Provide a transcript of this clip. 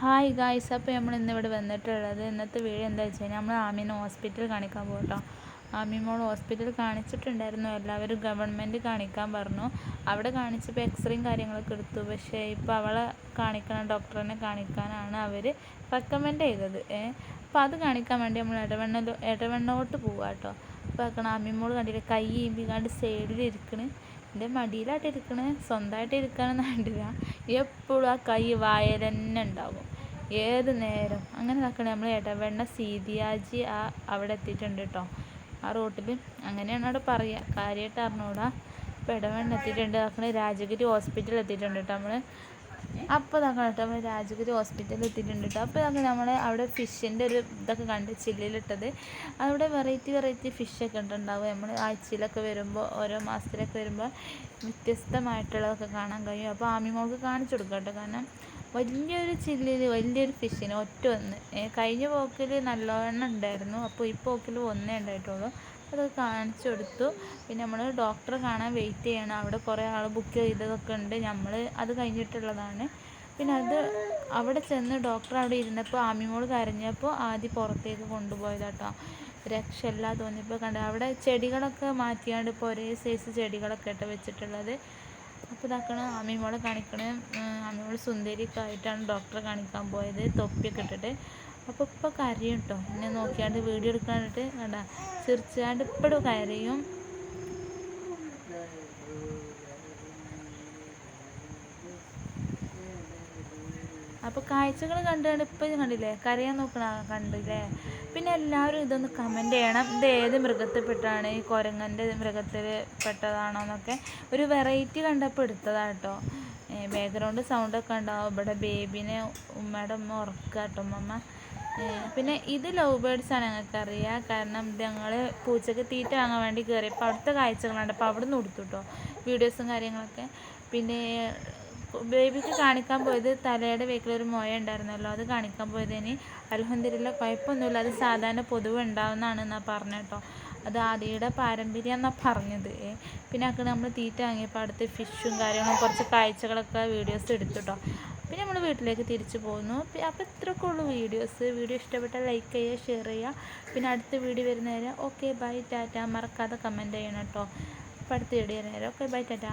Hi guys അപ്പോൾ നമ്മൾ ഇന്നിവിടെ വന്നിട്ടുള്ളത് ഇന്നത്തെ വീഡിയോ എന്താ വെച്ച് കഴിഞ്ഞാൽ നമ്മൾ ആമീനെ ഹോസ്പിറ്റൽ കാണിക്കാൻ പോകട്ടോ ആമി മോൾ ഹോസ്പിറ്റലിൽ കാണിച്ചിട്ടുണ്ടായിരുന്നു. എല്ലാവരും ഗവൺമെന്റ് കാണിക്കാൻ പറഞ്ഞു. അവിടെ കാണിച്ചപ്പോൾ എക്സ്റേയും കാര്യങ്ങളൊക്കെ എടുത്തു. പക്ഷേ ഇപ്പോൾ അവളെ കാണിക്കണം ഡോക്ടറിനെ കാണിക്കാനാണ് അവർ റെക്കമെൻഡ് ചെയ്തത്. അപ്പോൾ അത് കാണിക്കാൻ വേണ്ടി നമ്മൾ ഇടവണ്ണ ഇടവണ്ണോട്ട് പോവാം കേട്ടോ അപ്പോൾ ആക്കണം ആമിമോൾ കണ്ടില്ല? കൈ ഈമ്പിക്കാണ്ട് സൈഡിൽ ഇരിക്കണ്. എന്റെ മടിയിലായിട്ട് ഇരിക്കണേ. സ്വന്തമായിട്ട് ഇരിക്കണം കണ്ടില്ല. എപ്പോഴും ആ കൈ വായൽ തന്നെ ഉണ്ടാകും ഏത് നേരം? അങ്ങനെ നോക്കണേ നമ്മൾ ഇടവെണ്ണ സീതിയാജി ആ അവിടെ എത്തിയിട്ടുണ്ട് കേട്ടോ ആ റോട്ടിൽ അങ്ങനെയാണ് അവിടെ പറയുക കാര്യമായിട്ട് അറിഞ്ഞൂടാ. ഇപ്പം ഇടവെണ്ണ എത്തിയിട്ടുണ്ട്. നോക്കണേ രാജഗിരി ഹോസ്പിറ്റലിൽ എത്തിയിട്ടുണ്ട് കേട്ടോ നമ്മൾ അപ്പോൾ ഞങ്ങൾ കേട്ടോ നമ്മൾ രാജഗിരി ഹോസ്പിറ്റലിൽ എത്തിയിട്ടുണ്ട് കേട്ടോ അപ്പോൾ ഞങ്ങൾ നമ്മൾ അവിടെ ഫിഷിന്റെ ഒരു ഇതൊക്കെ കണ്ട് ചില്ലിലിട്ടത്. അവിടെ വെറൈറ്റി വെറൈറ്റി ഫിഷൊക്കെ ഉണ്ടാവും നമ്മൾ ആഴ്ചയിലൊക്കെ വരുമ്പോൾ ഓരോ മാസത്തിലൊക്കെ വരുമ്പോൾ വ്യത്യസ്തമായിട്ടുള്ളതൊക്കെ കാണാൻ കഴിയും. അപ്പോൾ ആമിമോൾക്ക് കാണിച്ചു കൊടുക്കാം കേട്ടോ കാരണം വലിയൊരു ചില്ലിൽ വലിയൊരു ഫിഷിന് ഒറ്റ ഒന്ന്. കഴിഞ്ഞ പോക്കിൽ നല്ലവണ്ണം ഉണ്ടായിരുന്നു. അപ്പോൾ ഈ പോക്കിൽ ഒന്നേ ഉണ്ടായിട്ടുള്ളൂ. അത് കാണിച്ചു കൊടുത്തു. പിന്നെ നമ്മൾ ഡോക്ടറെ കാണാൻ വെയിറ്റ് ചെയ്യണം. അവിടെ കുറേ ആൾ ബുക്ക് ചെയ്തതൊക്കെ ഉണ്ട്. നമ്മൾ അത് കഴിഞ്ഞിട്ടുള്ളതാണ്. പിന്നെ അത് അവിടെ ചെന്ന് ഡോക്ടർ അവിടെ ഇരുന്നപ്പോൾ ആമിമോൾ കരഞ്ഞപ്പോൾ ആദ്യം പുറത്തേക്ക് കൊണ്ടുപോയതാട്ടോ. രക്ഷയില്ല തോന്നിയപ്പോൾ കണ്ട. അവിടെ ചെടികളൊക്കെ മാറ്റിയാണ്ട് ഇപ്പോൾ ഒരേ സൈസ് ചെടികളൊക്കെ ഇട്ട് വെച്ചിട്ടുള്ളത്. അപ്പോൾ ഇതാക്കണ അമ്മിമോളെ കാണിക്കണ. അമ്മിമോൾ സുന്ദരിയൊക്കെ ആയിട്ടാണ് ഡോക്ടറെ കാണിക്കാൻ പോയത് തൊപ്പിയൊക്കെ ഇട്ടിട്ട്. അപ്പോൾ ഇപ്പോൾ കരയും കേട്ടോ എന്നെ നോക്കിയാണ്ട് വീഡിയോ എടുക്കാനായിട്ട് വേണ്ട ചിരിച്ചാണ്ട് ഇപ്പോഴും കരയും. അപ്പോൾ കാഴ്ചകൾ കണ്ടുകൊണ്ട് ഇപ്പം കണ്ടില്ലേ? കരയാൻ നോക്കണ കണ്ടില്ലേ? പിന്നെ എല്ലാവരും ഇതൊന്ന് കമന്റ് ചെയ്യണം. ഇത് ഏത് മൃഗത്തിൽപ്പെട്ടാണ് ഈ കുരങ്ങന്റെ മൃഗത്തിൽ പെട്ടതാണോ എന്നൊക്കെ ഒരു വെറൈറ്റി കണ്ടപ്പോൾ എടുത്തതാട്ടോ ബാക്ക്ഗ്രൗണ്ട് സൗണ്ടൊക്കെ ഉണ്ടാവും. ഇവിടെ ബേബിനെ ഉമ്മയുടെ ഉമ്മ ഉറക്കുക കേട്ടോ ഉമ്മ പിന്നെ ഇത് ലവ് ബേർഡ്സ് ആണ് ഞങ്ങൾക്ക് കാരണം ഇത് ഞങ്ങൾ പൂച്ചയ്ക്ക് തീറ്റ വാങ്ങാൻ വേണ്ടി കയറിയപ്പോൾ അവിടുത്തെ കാഴ്ചകളുണ്ട് അപ്പോൾ അവിടെ നിന്ന് കൊടുത്തു കേട്ടോ വീഡിയോസും കാര്യങ്ങളൊക്കെ. പിന്നെ ബേബിക്ക് കാണിക്കാൻ പോയത് തലയുടെ വേക്കിലൊരു മുഴ ഉണ്ടായിരുന്നല്ലോ. അത് കാണിക്കാൻ പോയതിന് അലഹന്തിരില്ല കുഴപ്പമൊന്നുമില്ല. അത് സാധാരണ പൊതുവെ ഉണ്ടാവുന്നതാണ് എന്നാ പറഞ്ഞത് കേട്ടോ. അത് ആദിയുടെ പാരമ്പര്യം എന്നാണ് പറഞ്ഞത് പിന്നെ ഒക്കെ നമ്മൾ തീറ്റ വാങ്ങിയപ്പോൾ അടുത്ത് ഫിഷും കാര്യങ്ങളും കുറച്ച് കാഴ്ചകളൊക്കെ വീഡിയോസ് എടുത്തുട്ടോ പിന്നെ നമ്മൾ വീട്ടിലേക്ക് തിരിച്ചു പോകുന്നു അപ്പോൾ ഇത്രയൊക്കെ ഉള്ളൂ വീഡിയോസ് വീഡിയോ ഇഷ്ടപ്പെട്ടാൽ ലൈക്ക് ചെയ്യുക ഷെയർ ചെയ്യുക. പിന്നെ അടുത്ത വീഡിയോ വരുന്ന നേരം ഓക്കെ ബൈ ടാറ്റ. മറക്കാതെ കമന്റ് ചെയ്യണം കേട്ടോ അപ്പോൾ അടുത്ത വീഡിയോ നേരം ഓക്കെ ബൈ ടാറ്റ.